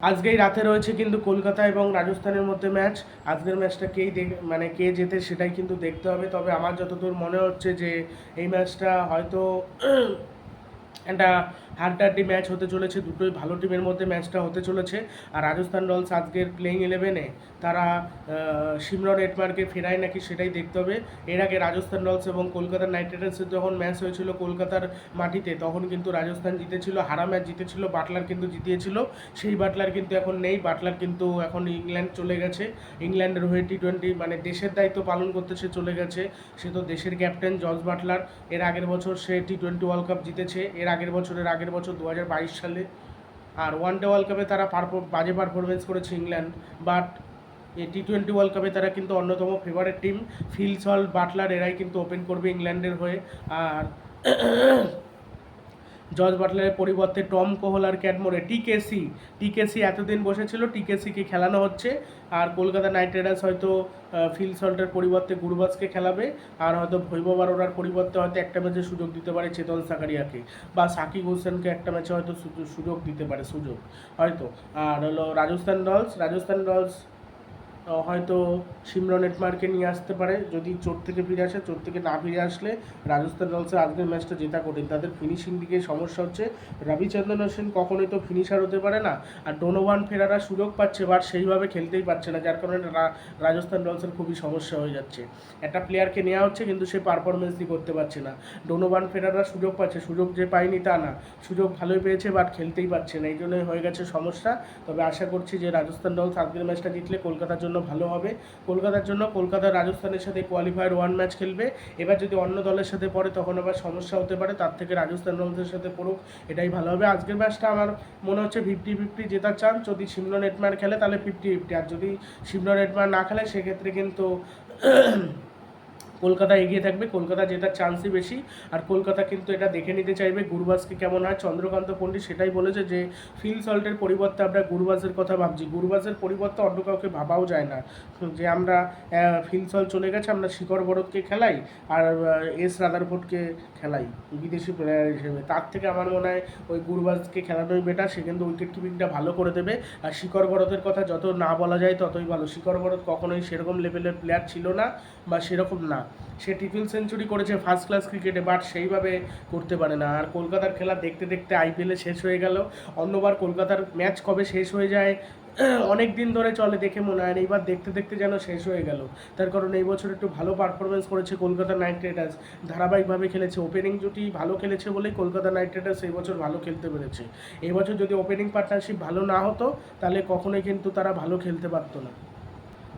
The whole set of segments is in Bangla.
আজকেই রাতে রয়েছে কিন্তু কলকাতা এবং রাজস্থানের মধ্যে ম্যাচ। আজকের ম্যাচটা কেই দেখ মানে কে জেতে সেটাই কিন্তু দেখতে হবে। তবে আমার যতদূর মনে হচ্ছে যে, এই ম্যাচটা হয়তো একটা হাড্ডাহাড্ডি ম্যাচ হতে চলেছে, দুটোই ভালো টিমের মধ্যে ম্যাচটা হতে চলেছে। আর রাজস্থান রয়্যালস আজকের প্লেইং ইলেভেনে তারা সিমরন এটমার্কে ফেরায় নাকি সেটাই দেখতে হবে। এর আগে রাজস্থান রয়্যালস এবং কলকাতা নাইট রাইডার্সের যখন ম্যাচ হয়েছিল কলকাতার মাটিতে, তখন কিন্তু রাজস্থান জিতেছিল, হারা ম্যাচ জিতেছিল, বাটলার কিন্তু জিতিয়েছিল। সেই বাটলার কিন্তু এখন নেই, বাটলার কিন্তু এখন ইংল্যান্ড চলে গেছে। ইংল্যান্ডের হয়ে টি টোয়েন্টি মানে দেশের দায়িত্ব পালন করতে সে চলে গেছে। সে তো দেশের ক্যাপ্টেন জর্জ বাটলার। এর আগের বছর সে টি টোয়েন্টি ওয়ার্ল্ড কাপ জিতেছে। এর আগের বছরের আগের বছর দু হাজার বাইশ সালে। আর ওয়ান ডে ওয়ার্ল্ড কাপে তারা বাজে পারফরমেন্স করেছে ইংল্যান্ড। বাট এই টি টোয়েন্টি ওয়ার্ল্ড কাপে তারা কিন্তু অন্যতম favourite team Phil Salt Buttler, এরাই কিন্তু ওপেন করবে ইংল্যান্ডের হয়ে। আর জর্জ বাটলারের পরিবর্তে টম কোহল আর ক্যাটমোরে টিকেসি টিকেসি এতদিন বসেছিল, টিকেসিকে খেলানো হচ্ছে। আর কলকাতা নাইট রাইডার্স হয়তো ফিল সল্টের পরিবর্তে গুরবাজকে খেলাবে। আর হয়তো ভৈবব আরোরার পরিবর্তে হয়তো একটা ম্যাচে সুযোগ দিতে পারে চেতন সাকারিয়াকে। বা সাকিব হোসেনকে একটা ম্যাচে হয়তো সুযোগ- দিতে পারে, সুযোগ। হয়তো। আর হলো রাজস্থান রয়্যালস রাজস্থান রয়্যালস হয়তো সিমরন এটমারকে নিয়ে আসতে পারে। যদি চোট থেকে ফিরে আসে চোট থেকে না ফিরে আসলে রাজস্থান রয়্যালসের আজকের ম্যাচটা জেতা কঠিন। তাদের ফিনিশিং দিকে সমস্যা হচ্ছে। রবিচন্দ্রন অশ্বিন কখনোই তো ফিনিশার হতে পারে না। আর ডোনোভান ফেরারা সুযোগ পাচ্ছে বাট সেইভাবে খেলতেই পারছে না, যার কারণে রাজস্থান রয়্যালসের খুবই সমস্যা হয়ে যাচ্ছে। একটা প্লেয়ারকে নেওয়া হচ্ছে, কিন্তু সে পারফরমেন্সই করতে পারছে না। ডোনোভান ফেরারা সুযোগ পাচ্ছে, সুযোগ যে পায়নি তা না। সুযোগ ভালোই পেয়েছে বাট খেলতেই পারছে না। এই জন্যই হয়ে গেছে সমস্যা। তবে আশা করছি যে রাজস্থান রয়্যালস আজকের ম্যাচটা জিতলে কলকাতার জন্য ভালো হবে। কলকাতার জন্য কলকাতা রাজস্থানের সাথে কোয়ালিফায়ার ওয়ান ম্যাচ খেলবে। এবার যদি অন্য দলের সাথে পড়ে, তখন আবার সমস্যা হতে পারে। তার থেকে রাজস্থান রয়্যালসের সাথে পড়ুক, এটাই ভালো হবে। আজকের ম্যাচটা আমার মনে হচ্ছে ফিফটি ফিফটি জেতার চান্স যদি শিমলো নেটম্যান খেলে, তাহলে ফিফটি ফিফটি আর যদি শিমলো নেটম্যান না খেলে, সেক্ষেত্রে কিন্তু কলকাতা এগিয়ে থাকবে, কলকাতা জেতার চান্সই বেশি। আর কলকাতা কিন্তু এটা দেখে নিতে চাইবে গুরবাজকে কেমন হয়, চন্দ্রকান্ত পণ্ডিত সেটাই বলেছে যে ফিল সল্টের পরিবর্তে আমরা গুরবাজের কথা ভাবছি। গুরবাজের পরিবর্তে অন্য কাউকে ভাবাও যায় না। যে আমরা ফিল সল্ট চলে গেছে, আমরা শিকর বরদকে খেলাই, আর এস রাদারফোর্ডকে খেলাই, বিদেশি প্লেয়ার হিসেবে। তার থেকে আমার মনে হয়, ওই গুরবাজকে খেলানোই বেটার সে কিন্তু উইকেট কিপিংটা ভালো করে দেবে। আর শিকর বরদের কথা যত না বলা যায়, ততই ভালো। শিকর বরদ কখনোই সেরকম লেভেলের প্লেয়ার ছিল না, বা সেরকম না। সে ট্রিপল সেঞ্চুরি করেছে ফার্স্ট ক্লাস ক্রিকেটে বাট সেইভাবে করতে পারে না। আর কলকাতার খেলা দেখতে দেখতে আইপিএলে শেষ হয়ে গেল। অন্যবার কলকাতার ম্যাচ কবে শেষ হয়ে যায়, অনেক দিন ধরে চলে দেখে মনে হয় এইবার দেখতে দেখতে যেন শেষ হয়ে গেল। তার কারণ এই বছর একটু ভালো পারফরমেন্স করেছে কলকাতা নাইট রাইডার্স। ধারাবাহিকভাবে খেলেছে ওপেনিং জুটি ভালো খেলেছে বলেই কলকাতা নাইট রাইডার্স এই বছর ভালো খেলতে পেরেছে। এই বছর যদি ওপেনিং পার্টনারশিপ ভালো না হতো, তাহলে কখনোই কিন্তু তারা ভালো খেলতে পারতো না।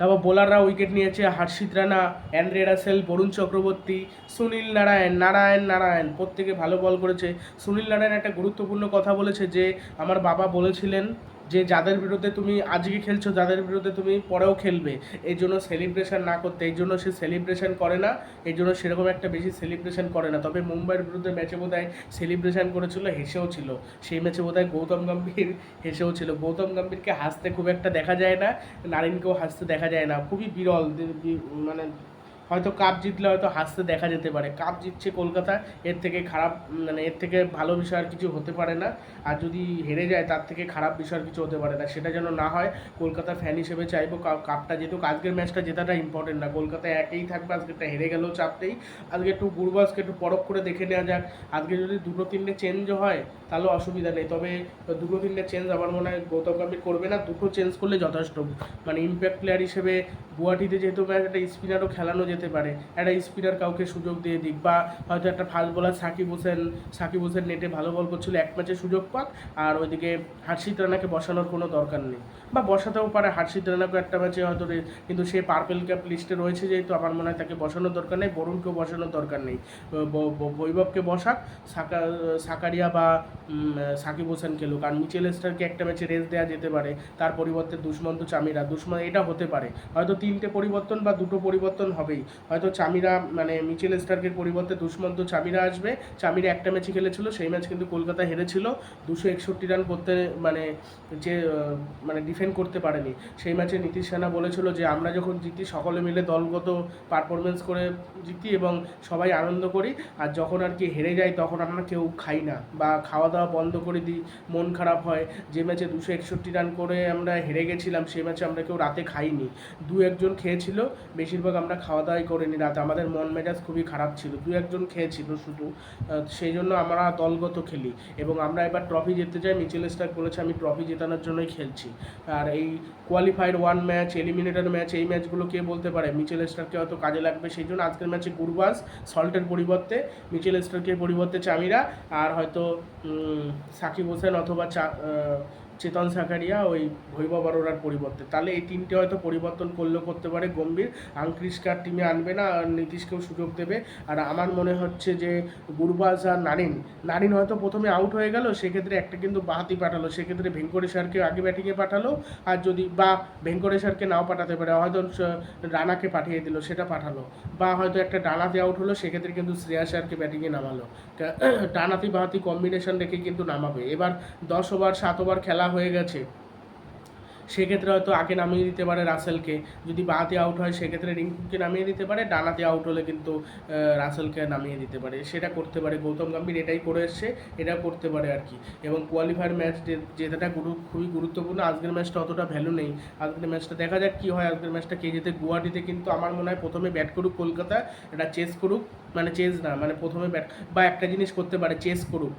তারপর বোলাররা উইকেট নিয়েছে, হার্ষিত রানা, অ্যান্ড্রে রাসেল, বরুণ চক্রবর্তী, সুনীল নারায়ণ নারায়ণ নারায়ণ, প্রত্যেকে ভালো বল করেছে। সুনীল নারায়ণ একটা গুরুত্বপূর্ণ কথা বলেছে যে, আমার বাবা বলেছিলেন যে যাদের বিরুদ্ধে তুমি আজকে খেলছো, যাদের বিরুদ্ধে তুমি পরেও খেলবে এই জন্য সেলিব্রেশন না করতে এই জন্য সে সেলিব্রেশন করে না এই জন্য সেরকম একটা বেশি সেলিব্রেশন করে না। তবে মুম্বাইয়ের বিরুদ্ধে ম্যাচে বোধ হয় সেলিব্রেশন করেছিল, হেসেও ছিল। সেই ম্যাচে বোধ হয় গৌতম গম্ভীর হেসেও ছিল। গৌতম গম্ভীরকে হাসতে খুব একটা দেখা যায় না, নারিনকেও হাসতে দেখা যায় না। খুবই বিরল মানে হয়তো কাপ জিতলে হয়তো হাসতে দেখা যেতে পারে। কাপ জিতছে কলকাতা, এর থেকে খারাপ মানে এর থেকে ভালো বিষয় আর কিছু হতে পারে না। আর যদি হেরে যায়, তার থেকে খারাপ বিষয় কিছু হতে পারে না। সেটা যেন না হয়, কলকাতা ফ্যান হিসেবে চাইব কাপটা যেহেতু আজকের ম্যাচটা জেতাটা ইম্পর্টেন্ট না। কলকাতা একেই থাকবে আজকেটা হেরে গেলেও চাপ নেই আজকে একটু গুরবাজকে একটু পরখ করে দেখে নেওয়া যাক। আজকে যদি দুটো তিনটে চেঞ্জ হয়, তাহলে অসুবিধা নেই। তবে দুটো তিনটে চেঞ্জ আমার মনে হয় গৌতম গম্ভীর করবে না। দুটো চেঞ্জ করলে যথেষ্ট। মানে ইম্প্যাক্ট প্লেয়ার হিসেবে গুয়াহাটিতে যেহেতু ম্যাচ একটা স্পিনারও খেলানো যেতে পারে। একটা স্পিনার কাউকে সুযোগ দিয়ে দিক বা হয়তো একটা ফাস্ট বোলার সাকিব হোসেন সাকিব হোসেন নেটে ভালো বল করছিল, এক ম্যাচে সুযোগ পাক, আর ওইদিকে হার্ষিত রানাকে বসানোর কোনো দরকার নেই। বা বসাতেও পারে, হার্ষিত রানাকে একটা ম্যাচে হয়তো কিন্তু সে পার্পেল ক্যাপ লিস্টে রয়েছে যেহেতু, আমার মনে হয় তাকে বসানোর দরকার নেই, বরুণকেও বসানোর দরকার নেই। বৈভবকে বসাক, সাকা সাকারিয়া বা সাকিব হোসেন খেলুক। আর মিচেল স্টারকে একটা ম্যাচে রেস্ট দেওয়া যেতে পারে, তার পরিবর্তে দুষ্মন্ত চামিরা। দুষ্মন্ত এটা হতে পারে। হয়তো তিনটে পরিবর্তন বা দুটো পরিবর্তন হবেই। হয়তো চামিরা মানে মিচেল স্টার্কের পরিবর্তে দুষ্মন্ত চামিরা আসবে। চামিরা একটা ম্যাচই খেলেছিল, সেই ম্যাচ কিন্তু কলকাতা হেরেছিল। দুশো একষট্টি রান করতে মানে যে মানে ডিফেন্ড করতে পারেনি। সেই ম্যাচে নীতিশ সেনা বলেছিল যে, আমরা যখন জিতি, সকলে মিলে দলগত পারফরমেন্স করে জিতি এবং সবাই আনন্দ করি। আর যখন আর কি হেরে যাই, তখন আমরা কেউ খাই না বা খাওয়া দাওয়া বন্ধ করে দিই, মন খারাপ হয়। যে ম্যাচে দুশো একষট্টি রান করে আমরা হেরে গেছিলাম সেই ম্যাচে আমরা কেউ রাতে খাইনি। দু একজন খেয়েছিল, বেশিরভাগ আমরা খাওয়া দাওয়াই করিনি রাতে। আমাদের মন মেজাজ খুবই খারাপ ছিল। দু একজন খেয়েছিল শুধু। সেই জন্য আমরা দলগত খেলি। এবং আমরা এবার ট্রফি জিততে চাই। মিচেল স্টার্ক বলেছে, আমি ট্রফি জেতানোর জন্যই খেলছি। আর এই qualified one match eliminator match এই ম্যাচগুলো কে বলতে পারে? মিচেল স্টারকে হয়তো কাজে লাগবে সেই জন্য। আজকের ম্যাচে গুরবাজ সল্টের পরিবর্তে, মিচেল স্টার্কের পরিবর্তে চামিরা আর হয়তো সাকিব হোসেন অথবা চা চেতন সাকারিয়া, ওই ভৈব অরোরার পরিবর্তে। তাহলে এই তিনটে হয়তো পরিবর্তন করলেও করতে পারে গম্ভীর। আংক্রিসকার টিমে আনবে না, আর নীতিশকেও সুযোগ দেবে। আর আমার মনে হচ্ছে যে গুরবাজ আর নারিন নারিন হয়তো প্রথমে আউট হয়ে গেল, সেক্ষেত্রে একটা কিন্তু বাহাতি পাঠালো। সেক্ষেত্রে ভেঙ্কটেশ্বরকে আগে ব্যাটিংয়ে পাঠালো, আর যদি, বা ভেঙ্কটেশ্বরকে নাও পাঠাতে পারে, হয়তো রানাকে পাঠিয়ে দিল, সেটা পাঠালো। বা হয়তো একটা ডানাতে আউট হলো, সেক্ষেত্রে কিন্তু শ্রেয়াসারকে ব্যাটিংয়ে নামালো। ডানাতি বাহাতি কম্বিনেশন রেখে কিন্তু নামাবে। এবার দশ ওভার সাত ওভার খেলা হয়ে গেছে। সেক্ষেত্রে হয়তো আগে নামিয়ে দিতে পারে রাসেলকে। যদি বাঁতে আউট হয়, সেক্ষেত্রে রিঙ্কুকে নামিয়ে দিতে পারে। ডানাতে আউট হলে কিন্তু রাসেলকে নামিয়ে দিতে পারে। সেটা করতে পারে গৌতম গম্ভীর। এটাই করে এসছে এটা করতে পারে আর কি। এবং কোয়ালিফায়ার ম্যাচ যেটা গুরু, খুবই গুরুত্বপূর্ণ, আজকের ম্যাচটা অতটা ভ্যালু নেই। আজকের ম্যাচটা দেখা যাক কী হয়। আজকের ম্যাচটা কে যেতে গুয়াহাটিতে কিন্তু আমার মনে হয় প্রথমে ব্যাট করুক কলকাতা, এটা চেস করুক। মানে চেস না মানে প্রথমে ব্যাট বা একটা জিনিস করতে পারে চেস করুক।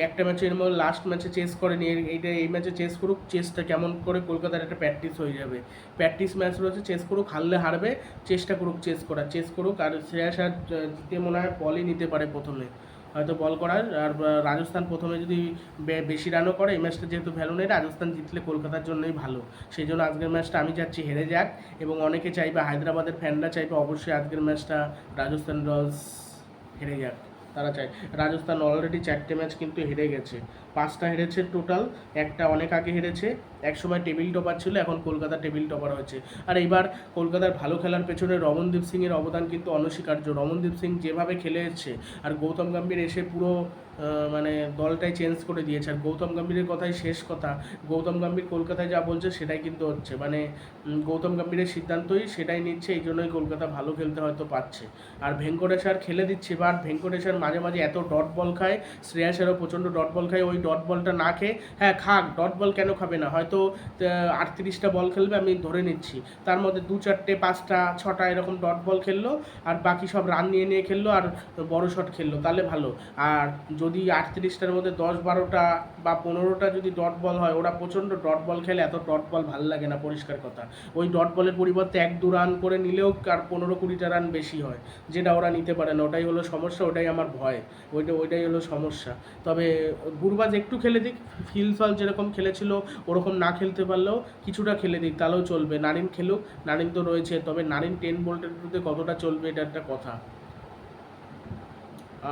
একটা ম্যাচের মধ্যে লাস্ট ম্যাচে চেস করেনি এর- এইটা, এই ম্যাচে চেস করুক চেসটা কেমন করে কলকাতার একটা প্র্যাকটিস হয়ে যাবে। প্র্যাকটিস ম্যাচ রয়েছে চেস করুক, হারলে হারবে চেষ্টা করুক চেস করার চেস করুক, আর শ্রেয়াস আর জিতে মনে হয় বলই নিতে পারে প্রথমে। হয়তো বল করার, আর রাজস্থান প্রথমে যদি বেশি রানও করে, এই ম্যাচটা যেহেতু ভ্যালু নেই, রাজস্থান জিতলে কলকাতার জন্যই ভালো। সেই জন্য আজকের ম্যাচটা আমি চাচ্ছি হেরে যাক, এবং অনেকে চাইবে, হায়দ্রাবাদের ফ্যানরা চাইবে অবশ্যই আজকের ম্যাচটা রাজস্থান রয়্যালস হেরে যাক। তারা চায়। রাজস্থান অলরেডি চারটে ম্যাচ কিন্তু হেরে গেছে। পাঁচটা হেরেছে টোটাল, একটা অনেক আগে হেরেছে এক সময় টেবিল টপার ছিল, এখন কলকাতা টেবিল টপার হয়েছে। আর এইবার কলকাতার ভালো খেলার পেছনে রমনদীপ সিংয়ের অবদান কিন্তু অনস্বীকার্য। রমনদীপ সিং যেভাবে খেলে এসছে আর গৌতম গম্ভীর এসে পুরো মানে দলটাই চেঞ্জ করে দিয়েছে। আর গৌতম গম্ভীরের কথাই শেষ কথা, গৌতম গম্ভীর কলকাতায় যা বলছে সেটাই কিন্তু হচ্ছে। মানে গৌতম গম্ভীরের সিদ্ধান্তই সেটাই নিচ্ছে, এই জন্যই কলকাতা ভালো খেলতে হয়তো পাচ্ছে আর ভেঙ্কটেশ্বর খেলে দিচ্ছে বাট ভেঙ্কটেশ্বর মাঝে মাঝে এত ডট বল খায় শ্রেয়াসেরও প্রচণ্ড ডট বল খায়, ওই ডট বলটা না খেয়ে হ্যাঁ খাক ডট বল কেন খাবে না? হয়তো আটত্রিশটা বল খেলবে, আমি ধরে নিচ্ছি। তার মধ্যে দু চারটে, পাঁচটা, ছটা এরকম ডট বল খেললো, আর বাকি সব রান নিয়ে নিয়ে খেললো, আর বড় শট খেললো, তাহলে ভালো। আর যদি আটত্রিশটার মধ্যে দশ বারোটা বা পনেরোটা যদি ডট বল হয়, ওরা প্রচণ্ড ডট বল খেলে, এত ডট বল ভালো লাগে না, পরিষ্কার কথা। ওই ডট বলের পরিবর্তে এক, দু রান করে নিলেও আর পনেরো কুড়িটা রান বেশি হয়, যেটা ওরা নিতে পারে না। ওটাই হলো সমস্যা, ওটাই আমার ভয়। ওইটা, ওইটাই হলো সমস্যা। তবে গুরবাজ একটু খেলে দিক। ফিলফল যেরকম খেলেছিল, ওরকম না খেলতে পারলেও কিছুটা খেলে দিক, তাহলেও চলবে। নারিন খেলুক, নারিন তো রয়েছে, তবে নারিন টেন বোল্টের বিরুদ্ধে কতটা চলবে এটা একটা কথা।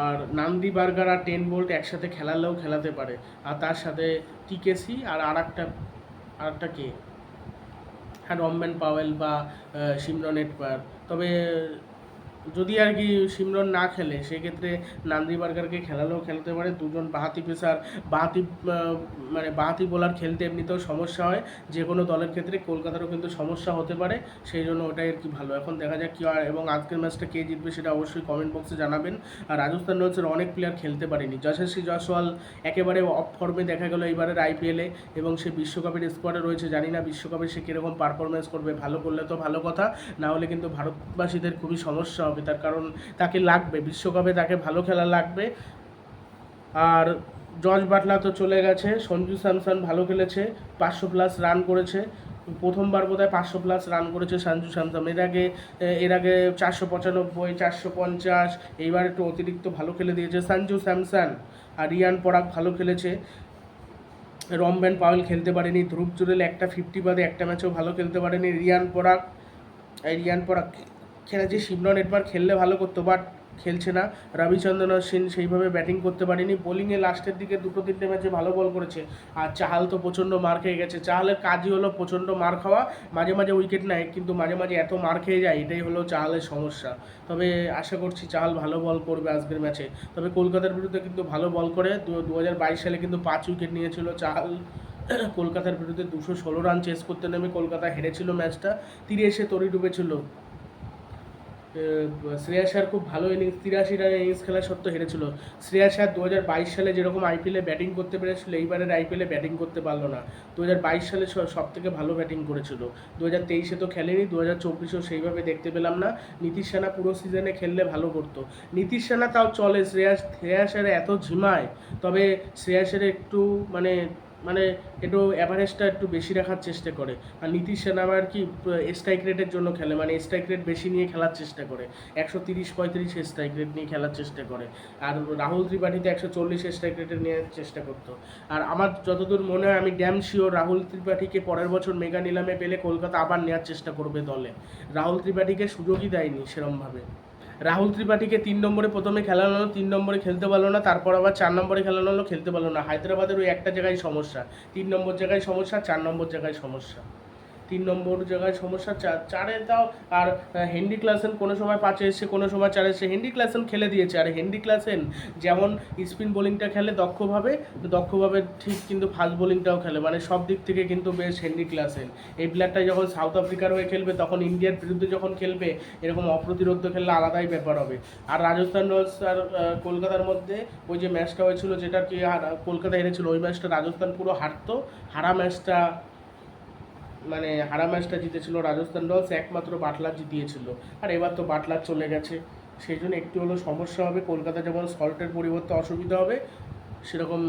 আর নান্দি বার্গার আর টেন বোল্ট একসাথে খেলালেও খেলাতে পারে। আর তার সাথে টিকেসি আর আর একটা আর একটা কে? হ্যাঁ রমম্যান পাওয়েল বা সিমরন এটপার। তবে যদি আর কি সিমরন না খেলে, সেক্ষেত্রে নান্দি বার্গারকে খেলালেও খেলতে পারে। দুজন বাহাতি পেসার, বাহাতি মানে বাহাতি বোলার খেলতে এমনিতেও সমস্যা হয়। যে কোনো দলের ক্ষেত্রে কলকাতারও কিন্তু সমস্যা হতে পারে, সেই জন্য ওটাই আর কি ভালো। এখন দেখা যাক কী হয়, এবং আজকের ম্যাচটা কে জিতবে সেটা অবশ্যই কমেন্ট বক্সে জানাবেন। আর রাজস্থান রয়্যালসের অনেক প্লেয়ার খেলতে পারেনি। যশস্বী জয়সওয়াল একেবারে অফ ফর্মে দেখা গেল এবারের আইপিএলে এবং সে বিশ্বকাপের স্কোয়াডে রয়েছে। জানি না বিশ্বকাপে সে কীরকম পারফরমেন্স করবে, ভালো করলে তো ভালো কথা। না হলে কিন্তু ভারতবাসীদের খুবই সমস্যা হবে, তার কারণ তাকে লাগবে, বিশ্বকাপে তাকে ভালো খেলা লাগবে। আর জর্জ বাটলা তো চলে গেছে, সঞ্জু স্যামসন ভালো খেলেছে, পাঁচশো প্লাস রান করেছে। প্রথমবার বোধহয় পাঁচশো প্লাস রান করেছে সঞ্জু স্যামসন। এর আগে এর আগে চারশো পঁচানব্বই, চারশো পঞ্চাশ, এইবার একটু অতিরিক্ত ভালো খেলে দিয়েছে সঞ্জু স্যামসন। আর রিয়ান পরাগ ভালো খেলেছে। রমব্যান পাওয়েল খেলতে পারেনি, ধ্রুব জুরেল একটা ফিফটি বাদে একটা ম্যাচও ভালো খেলতে পারেনি। রিয়ান পরাগ রিয়ান পরাগ খেলেছে সিমরন একবার খেললে ভালো করতো বাট খেলছে না। রবিচন্দ্রন অশ্বিন সেইভাবে ব্যাটিং করতে পারেনি। বোলিংয়ে লাস্টের দিকে দুটো তিনটে ম্যাচে ভালো বল করেছে। আর চাহাল তো প্রচণ্ড মার খেয়ে গেছে। চাহালের কাজই হলো প্রচণ্ড মার খাওয়া। মাঝে মাঝে উইকেট নেয়, কিন্তু মাঝে মাঝে এত মার খেয়ে যায়, এটাই হলো চাহালের সমস্যা। তবে আশা করছি চাহাল ভালো বল করবে আজকের ম্যাচে তবে কলকাতার বিরুদ্ধে কিন্তু ভালো বল করে। দু হাজার বাইশ সালে কিন্তু পাঁচ উইকেট নিয়েছিল চাহাল। কলকাতার বিরুদ্ধে দুশো ষোলো রান চেস করতে নেমে কলকাতা হেরেছিল ম্যাচটা তীরে এসে তরি ডুবেছিল। শ্রেয়া শার খুব ভালো ইনিংস তিরাশি রানের ইনিংস খেলা সত্ত্বেও হেরেছিল। শ্রেয়া শার দু হাজার বাইশ সালে যেরকম আইপিএলে ব্যাটিং করতে পেরেছিল, এইবারের আইপিএলে ব্যাটিং করতে পারল না। দু হাজার বাইশ সালে সব থেকে ভালো ব্যাটিং করেছিল। দু হাজার তেইশে তো খেলেনি দু হাজার চব্বিশেও সেইভাবে দেখতে পেলাম না। নীতিশ সেনা পুরো সিজনে খেললে ভালো করতো। নীতিশ সেনা তাও চলে, শ্রেয়া শ্রেয়া শারে এত ঝিমায়। তবে শ্রেয়া শারে একটু মানে মানে একটু অ্যাভারেজটা একটু বেশি রাখার চেষ্টা করে। আর নীতিশ সেনা আবার কি স্ট্রাইক রেটের জন্য খেলে মানে স্ট্রাইক রেট বেশি নিয়ে খেলার চেষ্টা করে। একশো তিরিশ, পঁয়ত্রিশ স্ট্রাইক রেট নিয়ে খেলার চেষ্টা করে। আর রাহুল ত্রিপাঠীতে একশো চল্লিশ স্ট্রাইক রেটের নিয়ে চেষ্টা করতো। আর আমার যতদূর মনে হয়, আমি ড্যাম শিওর রাহুল ত্রিপাঠীকে পরের বছর মেগা নিলামে পেলে কলকাতা আবার নেওয়ার চেষ্টা করবে দলে। রাহুল ত্রিপাঠীকে সুযোগই দেয়নি সেরমভাবে। রাহুল ত্রিপাঠীকে তিন নম্বরে প্রথমে খেলানো হলো, তিন নম্বরে খেলতে পারল না, তারপর আবার চার নম্বরে খেলানো হলো, খেলতে পারল না। হায়দ্রাবাদের ওই একটা জায়গায় সমস্যা, তিন নম্বর জায়গায় সমস্যা, চার নম্বর জায়গায় সমস্যা। তিন নম্বর জায়গায় সমস্যা চার চারে তাও আর হেন্ডি ক্লাসেন কোনো সময় পাঁচে এসে কোনো সময় চারে এসে হেন্ডি ক্লাসেন খেলে দিয়েছে। আর হেন্ডি ক্লাসেন যেমন স্পিন বোলিংটা খেলে দক্ষভাবে দক্ষভাবে ঠিক কিন্তু ফাস্ট বোলিংটাও খেলে। মানে সব দিক থেকে কিন্তু বেশ হেন্ডি ক্লাসেন এই প্লেয়ারটা যখন সাউথ আফ্রিকার হয়ে খেলবে, তখন ইন্ডিয়ার বিরুদ্ধে যখন খেলবে, এরকম অপ্রতিরোধ খেললে আলাদাই ব্যাপার হবে। আর রাজস্থান রয়্যালস আর কলকাতার মধ্যে ওই যে ম্যাচটা হয়েছিল, যেটা কি কলকাতা হেরেছিল, ওই ম্যাচটা রাজস্থান পুরো হারতো। হারা ম্যাচটা মানে হারা ম্যাচটা জিতেছিল রাজস্থান রয়্যালস, একমাত্র বাটলার জিতিয়েছিল। আর এবার তো বাটলার চলে গেছে। সেই জন্য একটু হলো সমস্যা হবে। কলকাতা যেমন সল্টের পরিবর্তে অসুবিধা হবে, সেরকম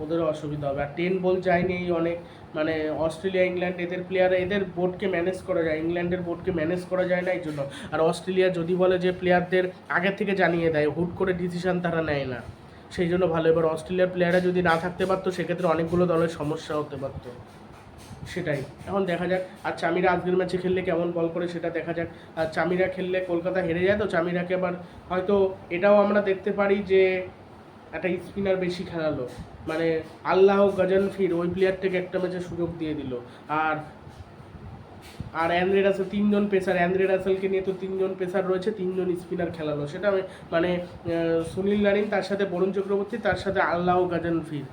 ওদেরও অসুবিধা হবে। আর টেন বল যায়নি এই অনেক মানে অস্ট্রেলিয়া, ইংল্যান্ড এদের প্লেয়ার এদের বোর্ডকে ম্যানেজ করা যায়। ইংল্যান্ডের বোর্ডকে ম্যানেজ করা যায় না এই জন্য। আর অস্ট্রেলিয়া যদি বলে যে প্লেয়ারদের আগে থেকে জানিয়ে দেয়, হুট করে ডিসিশন তারা নেয় না। সেই জন্য ভালো। এবার অস্ট্রেলিয়ার প্লেয়াররা যদি না থাকতে পারতো, সেক্ষেত্রে অনেকগুলো দলের সমস্যা হতে পারতো। সেটাই। এখন দেখা যাক, আর চামিরা আজকের ম্যাচে খেললে কেমন বল করে সেটা দেখা যাক। আর চামিরা খেললে কলকাতা হেরে যায় তো, চামিরাকে আবার হয়তো এটাও আমরা দেখতে পারি যে একটা স্পিনার বেশি খেলালো। মানে আল্লাহ গজনফির ওই প্লেয়ারটাকে একটা ম্যাচে সুযোগ দিয়ে দিল। আর আর অ্যান্দ্রে রাসেল, তিনজন পেসার অ্যান্ড্রে রাসেলকে নিয়ে তো তিনজন পেসার রয়েছে, তিনজন স্পিনার খেলালো। সেটা মানে সুনীল নারিন, তার সাথে বরুণ চক্রবর্তী, তার সাথে আল্লাহ গাজানফির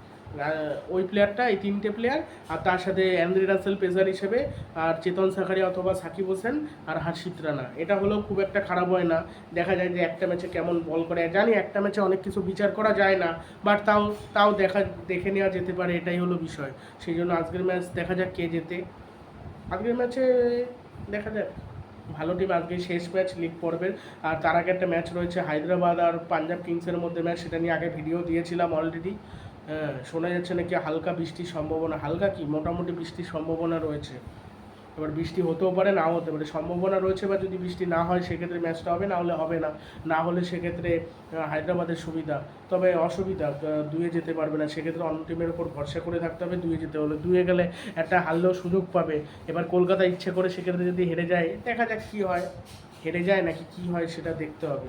ওই প্লেয়ারটা এই তিনটে প্লেয়ার আর তার সাথে অ্যান্দ্রে রাসেল পেসার হিসেবে, আর চেতন সাকারিয়া অথবা সাকিব হোসেন আর হার্ষিত রানা। এটা হলেও খুব একটা খারাপ হয় না। দেখা যায় যে একটা ম্যাচে কেমন বল করে। জানি একটা ম্যাচে অনেক কিছু বিচার করা যায় না বাট তাও তাও দেখা, দেখে নেওয়া যেতে পারে, এটাই হলো বিষয়। সেই জন্য আজকের ম্যাচ দেখা যাক কে জেতে। আজকের ম্যাচে দেখা যাক। ভালো টিম আজকে শেষ ম্যাচ লিগ পর্বের আর তার আগে একটা ম্যাচ রয়েছে হায়দ্রাবাদ আর পাঞ্জাব কিংসের মধ্যে ম্যাচ সেটা নিয়ে আগে ভিডিও দিয়েছিলাম অলরেডি হ্যাঁ শোনা যাচ্ছে নাকি হালকা বৃষ্টির সম্ভাবনা। হালকা কি? মোটামুটি বৃষ্টির সম্ভাবনা রয়েছে। এবার বৃষ্টি হতেও পারে, নাও হতে পারে। সম্ভাবনা রয়েছে বা যদি বৃষ্টি না হয়, সেক্ষেত্রে ম্যাচটা হবে, না হলে হবে না। না হলে সেক্ষেত্রে হায়দ্রাবাদের সুবিধা। তবে অসুবিধা দুয়ে যেতে পারবে না। সেক্ষেত্রে অন্য টিমের উপর ভরসা করে থাকতে হবে, দুয়ে যেতে হলে। দুয়ে গেলে একটা হারলেও সুযোগ পাবে। এবার কলকাতা ইচ্ছে করে সেক্ষেত্রে যদি হেরে যায়, দেখা যাক কী হয়। হেরে যায় নাকি কী হয়, সেটা দেখতে হবে।